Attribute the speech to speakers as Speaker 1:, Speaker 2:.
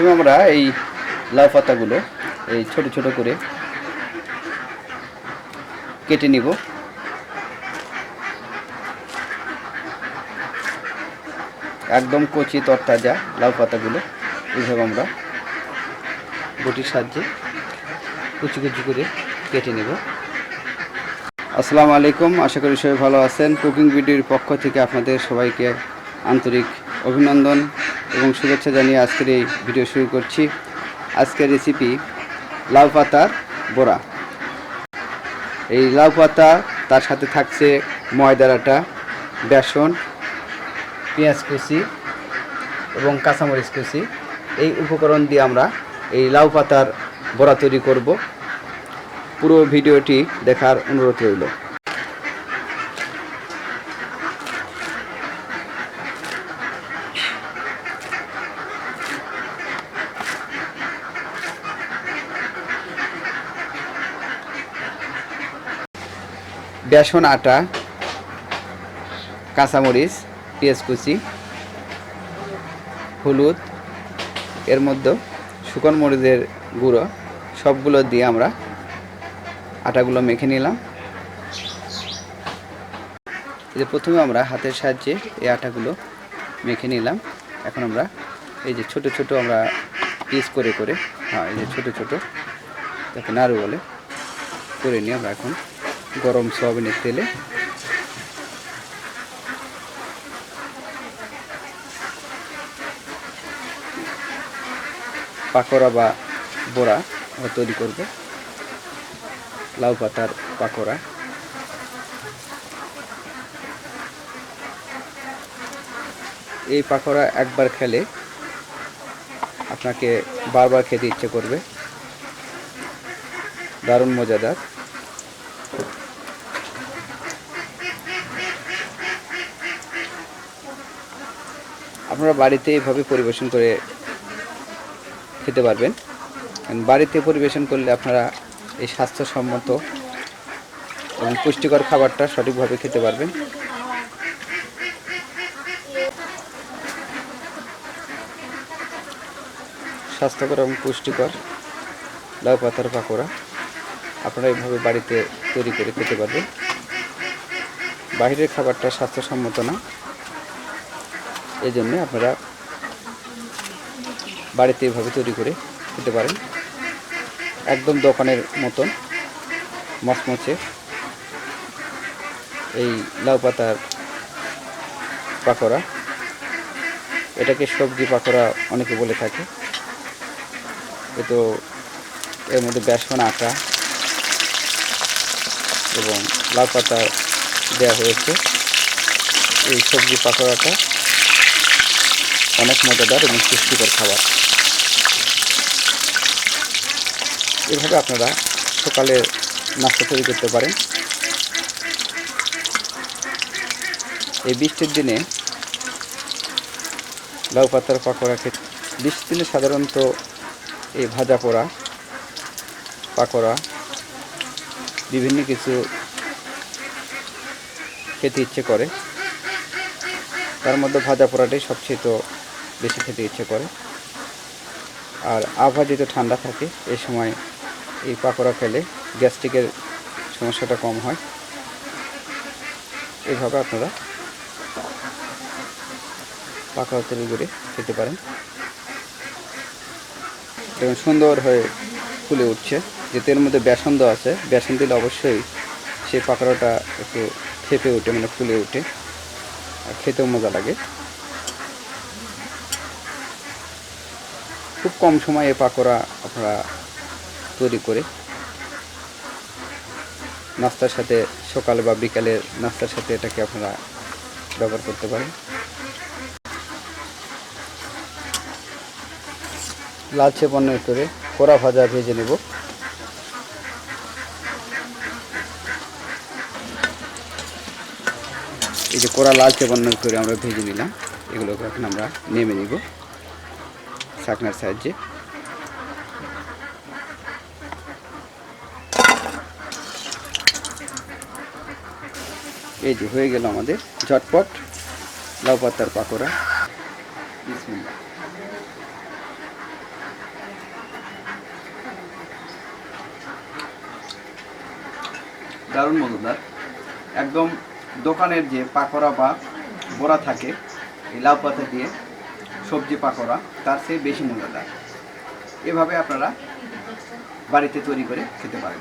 Speaker 1: প্রথমে আমরা এই লাউ পাতাগুলো এই ছোট ছোট করে কেটে নিব। একদম কচি তরতাজা লাউ পাতাগুলো এইভাবে আমরা বটির সাহায্যে কুচি কুচি করে কেটে নেব। আসসালামু আলাইকুম, আশা করি সবাই ভালো আছেন। কুকিং ভিডিওর পক্ষ থেকে আপনাদের সবাইকে আন্তরিক অভিনন্দন এবং শুভেচ্ছা জানিয়ে আজকের এই ভিডিও শুরু করছি। আজকের রেসিপি লাউ পাতার বড়া। এই লাউ পাতা, তার সাথে থাকছে ময়দার আটা, বেসন, পেঁয়াজ কুচি এবং কাঁচামরিচ কুচি। এই উপকরণ দিয়ে আমরা এই লাউ পাতার বড়া তৈরি করব। পুরো ভিডিওটি দেখার অনুরোধ রইল। বেসন, আটা, কাঁচামরিচ, পেঁয়াজ কুচি, হলুদ, এর মধ্যে শুকন মরিচের গুঁড়ো, সবগুলো দিয়ে আমরা আটাগুলো মেখে নিলাম। যে প্রথমে আমরা হাতের সাহায্যে এই আটাগুলো মেখে নিলাম। এখন আমরা এই যে ছোট ছোট আমরা পিস করে করে হ্যাঁ এই যে ছোট ছোট যাকে নাড়ু বলে, করে নিয়ে আমরা এখন গরম সোয়াবিনের তেলে। পাকোড়া বা বড়া তৈরি করব। লাউ পাতার পাকোড়া। এই পাকোড়া একবার খেলে আপনাকে বারবার খেতে ইচ্ছে করবে। দারুণ মজাদার। আপনারা বাড়িতে এইভাবে পরিবেশন করে খেতে পারবেন। বাড়িতে পরিবেশন করলে আপনারা এই স্বাস্থ্যসম্মত এবং পুষ্টিকর খাবারটা সঠিকভাবে খেতে পারবেন। স্বাস্থ্যকর এবং পুষ্টিকর লাউ পাতার পাকোড়া আপনারা এইভাবে বাড়িতে তৈরি করে খেতে পারবেন। বাইরের খাবারটা স্বাস্থ্যসম্মত না। এই জন্যে আপনারা বাড়িতে এভাবে তৈরি করে খেতে পারেন। একদম দোকানের মতন মচমচে এই লাউ পাতার পাকোড়া। এটাকে সবজি পাকোড়া অনেকে বলে থাকে। এ তো এর মধ্যে বেসন আটা এবং লাউ পাতা দেওয়া হয়েছে। এই সবজি পাকোড়াটা অনেক মজাদার এবং পুষ্টিকর খাবার। এভাবে আপনারা সকালে নাস্তা তৈরি করতে পারেন। এই বৃষ্টির দিনে লাউ পাতার পাকোড়া খেতে, বৃষ্টির দিনে সাধারণত এই ভাজা পোড়া, পাকোড়া, বিভিন্ন কিছু খেতে ইচ্ছে করে। তার মধ্যে ভাজা পোড়াটাই সবচেয়ে তো বেশি খেতে ইচ্ছে করে। আর আবহাওয়া যেহেতু ঠান্ডা থাকে এই সময় এই পাকোড়া খেলে গ্যাস্ট্রিকের সমস্যাটা কম হয়। এইভাবে আপনারা পাকোড়া তৈরি করে খেতে পারেন। এবং সুন্দর হয়ে ফুলে উঠছে। যেহেতু এর মধ্যে বেসন দেওয়া আছে, বেসন দিলে অবশ্যই সেই পাকোড়াটা একটু খেপে ওঠে মানে ফুলে ওঠে আর খেতেও মজা লাগে। খুব কম সময়ে পাকোড়া আপনারা তৈরি করে নাস্তার সাথে সকাল বা বিকালের নাস্তার সাথে এটাকে আপনারা ব্যবহার করতে পারেন। লালচে বর্ণের করে কোরা ভাজা ভেজে নেব। এই যে কোরা লালচে বর্ণের করে আমরা ভেজে নিলাম, এগুলোকে এখন আমরা নেমে নিব। শাকনার সাহায্যে। এই যে হয়ে গেল আমাদের ঝটপট লাউ পাতার পাকোড়া। দারুণ মজাদার। একদম দোকানের যে পাকোড়া বা বোড়া থাকে, এই লাউ পাতা দিয়ে সবজি পাকোড়া তার চেয়ে বেশি মূল্য দেয়। এভাবে আপনারা বাড়িতে তৈরি করে খেতে পারেন।